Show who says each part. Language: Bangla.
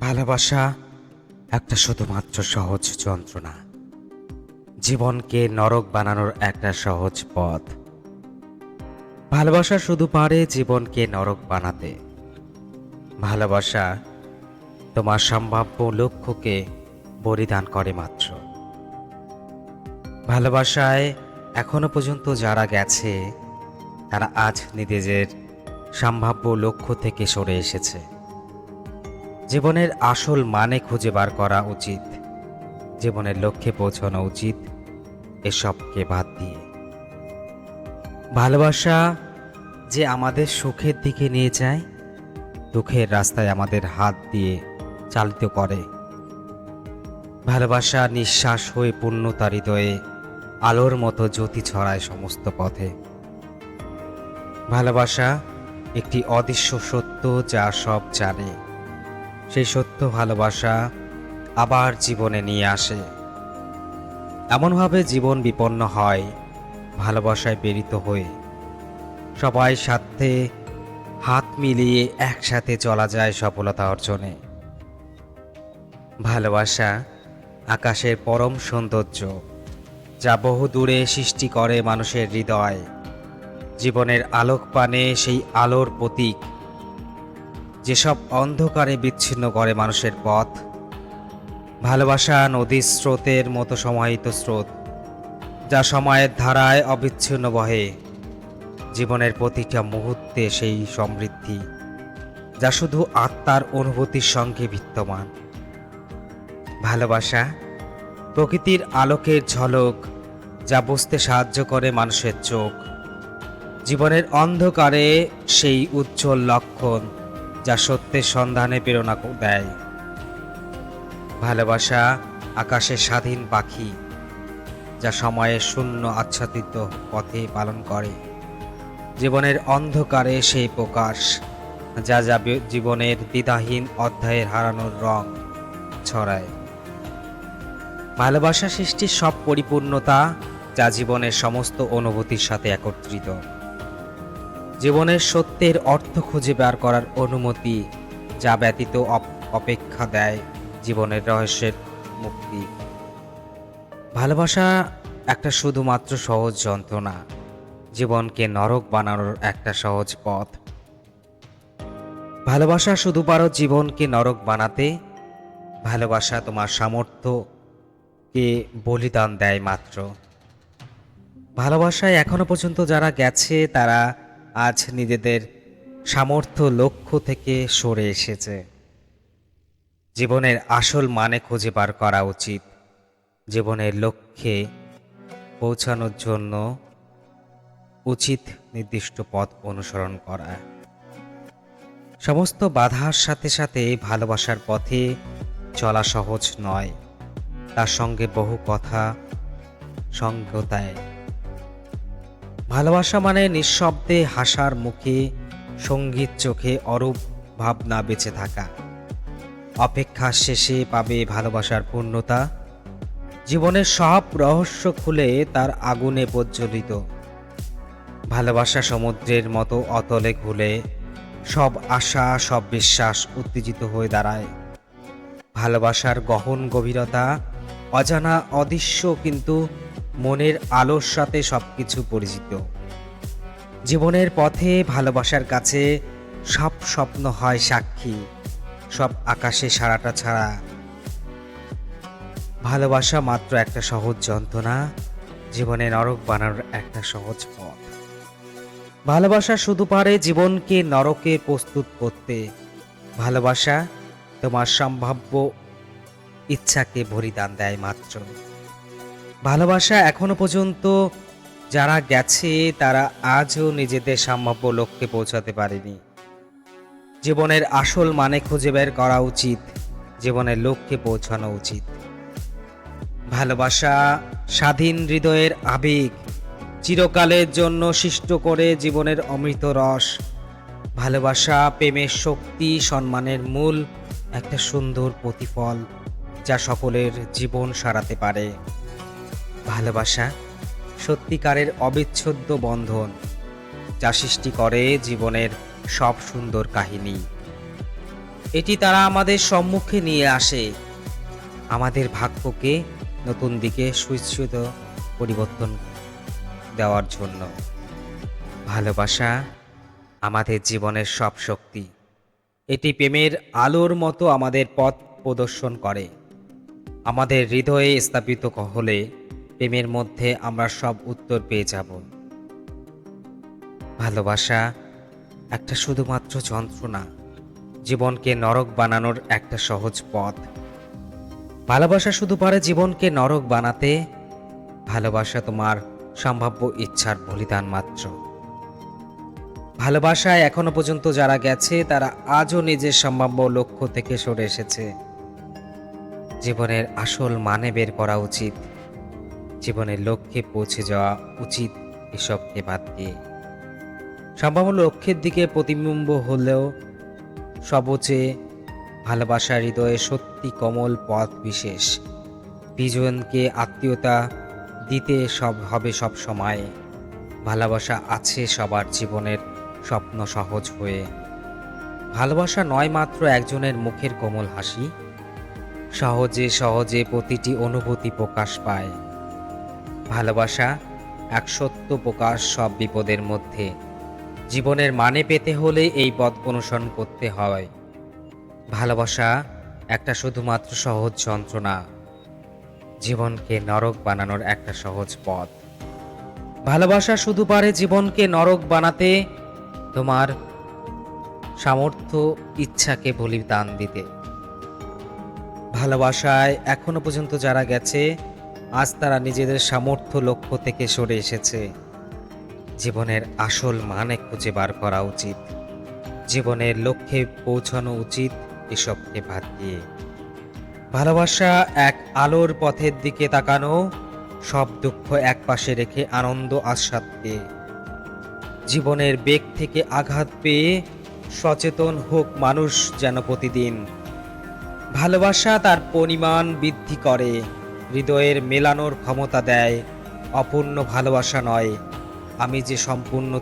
Speaker 1: ভালোবাসা একটা শুধুমাত্র সহজ যন্ত্রণা। জীবনকে নরক বানানোর একটা সহজ পথ। ভালোবাসা শুধু পারে জীবনকে নরক বানাতে। ভালোবাসা তোমার সম্ভাব্য লক্ষ্যকে বলিদান করে মাত্র। ভালোবাসায় এখনও পর্যন্ত যারা গেছে, তারা আজ নিজেদের সম্ভাব্য লক্ষ্য থেকে সরে এসেছে। জীবনের আসল মানে খুঁজে বার করা উচিত। জীবনের লক্ষ্যে পৌঁছানো উচিত এসবকে বাদ দিয়ে। ভালোবাসা যে আমাদের সুখের দিকে নিয়ে যায়, দুঃখের রাস্তায় আমাদের হাত দিয়ে চালিত করে। ভালোবাসা নিঃশ্বাস হয়ে পূর্ণতার হৃদয়ে আলোর মতো জ্যোতি ছড়ায় সমস্ত পথে। ভালোবাসা একটি অদৃশ্য সত্য যা সব জানে। সেই সত্য ভালোবাসা আবার জীবনে নিয়ে আসে। এমনভাবে জীবন বিপন্ন হয়, ভালোবাসায় প্রেরিত হয়ে। সবাই সাথে হাত মিলিয়ে একসাথে চলা যায় সফলতা অর্জনে। ভালোবাসা আকাশের পরম সৌন্দর্য, যা বহু দূরে সৃষ্টি করে মানুষের হৃদয়। জীবনের আলোক পানে সেই আলোর প্রতীক যেসব অন্ধকারে বিচ্ছিন্ন করে মানুষের পথ, ভালোবাসা নদীর স্রোতের মতো সমাহিত স্রোত, যা সময়ের ধারায় অবিচ্ছিন্ন বহে, জীবনের প্রতিটা মুহূর্তে সেই সমৃদ্ধি, যা শুধু আত্মার অনুভূতির সঙ্গে বিদ্যমান। ভালোবাসা প্রকৃতির আলোকের ঝলক, যা বুঝতে সাহায্য করে মানুষের চোখ, জীবনের অন্ধকারে সেই উজ্জ্বল লক্ষণ যা সত্যের সন্ধানে প্রেরণা দেয়। ভালোবাসা আকাশে স্বাধীন পাখি, যা সময়ের শূন্য আচ্ছাদিত পথে পালন করে। জীবনের অন্ধকারে সেই প্রকাশ, যা যা জীবনের দ্বিধাহীন অধ্যায়ের হারানোর রং ছড়ায়। ভালোবাসা সৃষ্টির সব পরিপূর্ণতা যা জীবনের সমস্ত অনুভূতির সাথে একত্রিত। জীবনের সত্যের অর্থ খুঁজে বের করার অনুমতি যা ব্যতীত অপ- অপেক্ষা দেয় জীবনের রহস্যের মুক্তি। ভালোবাসা একটা শুধুমাত্র সহজ যন্ত্রণা। জীবনকে নরক বানানোর একটা সহজ পথ। ভালোবাসা শুধু পারো জীবনকে নরক বানাতে। ভালোবাসা তোমার সামর্থ্যকে বলিদান দেয় মাত্র। ভালোবাসায় এখনও পর্যন্ত যারা গেছে, তারা আজ নিজেদের সামর্থ্য লক্ষ্য থেকে সরে এসেছে। জীবনের আসল মানে খুঁজে বার করা উচিত। জীবনের লক্ষ্যে পৌঁছানোর জন্য উচিত নির্দিষ্ট পথ অনুসরণ করা। সমস্ত বাধার সাথে সাথে ভালোবাসার পথে চলা সহজ নয়। তার সঙ্গে বহু কথা সঙ্গ দেয় ভালোবাসা মানে নিঃশব্দে হাসার মুখে, সংগীত চোখে অরূপ ভাবনা বেঁচে থাকা। অপেক্ষা শেষে পাবে ভালোবাসার পূর্ণতা। জীবনের সব রহস্য খুলে তার আগুনে প্রজ্বলিত। ভালোবাসা সমুদ্রের মতো অতলে ঘুলে সব আশা, সব বিশ্বাস উত্তেজিত হয়ে দাঁড়ায়। ভালোবাসার গহন গভীরতা অজানা অদৃশ্য কিন্তু মনের আলোর সাথে সবকিছু পরিচিত। জীবনের পথে ভালোবাসার কাছে সব স্বপ্ন হয় সাক্ষী, সব আকাশে সারাটা ছাড়া। ভালোবাসা মাত্র একটা সহজ যন্ত্রণা, জীবনে নরক বানানোর একটা সহজ পথ। ভালোবাসা শুধু পারে জীবনকে নরকে প্রস্তুত করতে, ভালোবাসা তোমার সম্ভাব্য ইচ্ছাকে ভরিদান দেয় মাত্র। ভালোবাসা এখনও পর্যন্ত যারা গেছে, তারা আজও নিজেদের সম্ভাব্য লক্ষ্যে পৌঁছাতে পারেনি। জীবনের আসল মানে খুঁজে বের করা উচিত, জীবনের লক্ষ্যে পৌঁছানো উচিত। ভালোবাসা স্বাধীন হৃদয়ের আবেগ, চিরকালের জন্য সৃষ্ট করে জীবনের অমৃত রস। ভালোবাসা প্রেমের শক্তি, সম্মানের মূল একটা সুন্দর প্রতিফল যা সকলের জীবন সারাতে পারে। ভালোবাসা সত্যিকারের অবিচ্ছেদ্য বন্ধন যা সৃষ্টি করে জীবনের সব সুন্দর কাহিনী। এটি তারা আমাদের সম্মুখে নিয়ে আসে। আমাদের ভাগ্যকে নতুন দিকে সুইচ্ছুত পরিবর্তন দেওয়ার জন্য। ভালোবাসা আমাদের জীবনের সব শক্তি। এটি প্রেমের আলোর মতো আমাদের পথ প্রদর্শন করে। আমাদের হৃদয়ে স্থাপিত হলে প্রেমের মধ্যে আমরা সব উত্তর পেয়ে যাব। ভালোবাসা একটা শুধুমাত্র যন্ত্রণা, জীবনকে নরক বানানোর একটা সহজ পথ। ভালোবাসা শুধু পারে জীবনকে নরক বানাতে, ভালোবাসা তোমার সম্ভাব্য ইচ্ছার বলিদান মাত্র। ভালোবাসায় এখনও পর্যন্ত যারা গেছে, তারা আজও নিজের সম্ভাব্য লক্ষ্য থেকে সরে এসেছে। জীবনের আসল মানে বের করা উচিত। জীবনের লক্ষ্যে পৌঁছে যাওয়া উচিত এসবকে বাদ দিয়ে। সম্ভাব্য লক্ষ্যের দিকে প্রতিবিম্ব হলেও সবচেয়ে ভালোবাসা হৃদয়ে সত্যি কমল পথ বিশেষ। প্রিয়জনকে আত্মীয়তা দিতে সব হবে সব সময়। ভালোবাসা আছে সবার জীবনের স্বপ্ন সহজ হয়ে। ভালোবাসা নয় মাত্র একজনের মুখের কোমল হাসি। সহজে সহজে প্রতিটি অনুভূতি প্রকাশ পায়। ভালোবাসা, এক সত্য প্রকাশ সব বিপদের মধ্যে। জীবনের মানে পেতে হলে এই পথ অনুসরণ করতে হয়। ভালোবাসা একটা শুধুমাত্র সহজ যন্ত্রণা। জীবনকে নরক বানানোর একটা সহজ পথ। ভালোবাসা শুধু পারে জীবনকে নরক বানাতে, তোমার সামর্থ্য, ইচ্ছাকে বলিদান দিতে। ভালোবাসায় এখনও পর্যন্ত যারা গেছে আজ তারা নিজেদের সামর্থ্য, লক্ষ্য থেকে সরে এসেছে। জীবনের আসল মানে খুঁজে বার করা উচিত। জীবনের লক্ষ্যে পৌঁছানো উচিত এসবকে বাদ দিয়ে। ভালোবাসা এক আলোর পথের দিকে তাকানো, সব দুঃখ একপাশে রেখে আনন্দ আস্বাদকে। জীবনের বেগ থেকে আঘাত পেয়ে সচেতন হোক মানুষ যেন প্রতিদিন। ভালোবাসা তার পরিমাণ বৃদ্ধি করে। হৃদয়ের মেলানোর ক্ষমতা দেয়। অপূর্ণ ভালোবাসা নয়। আমি যে সম্পূর্ণ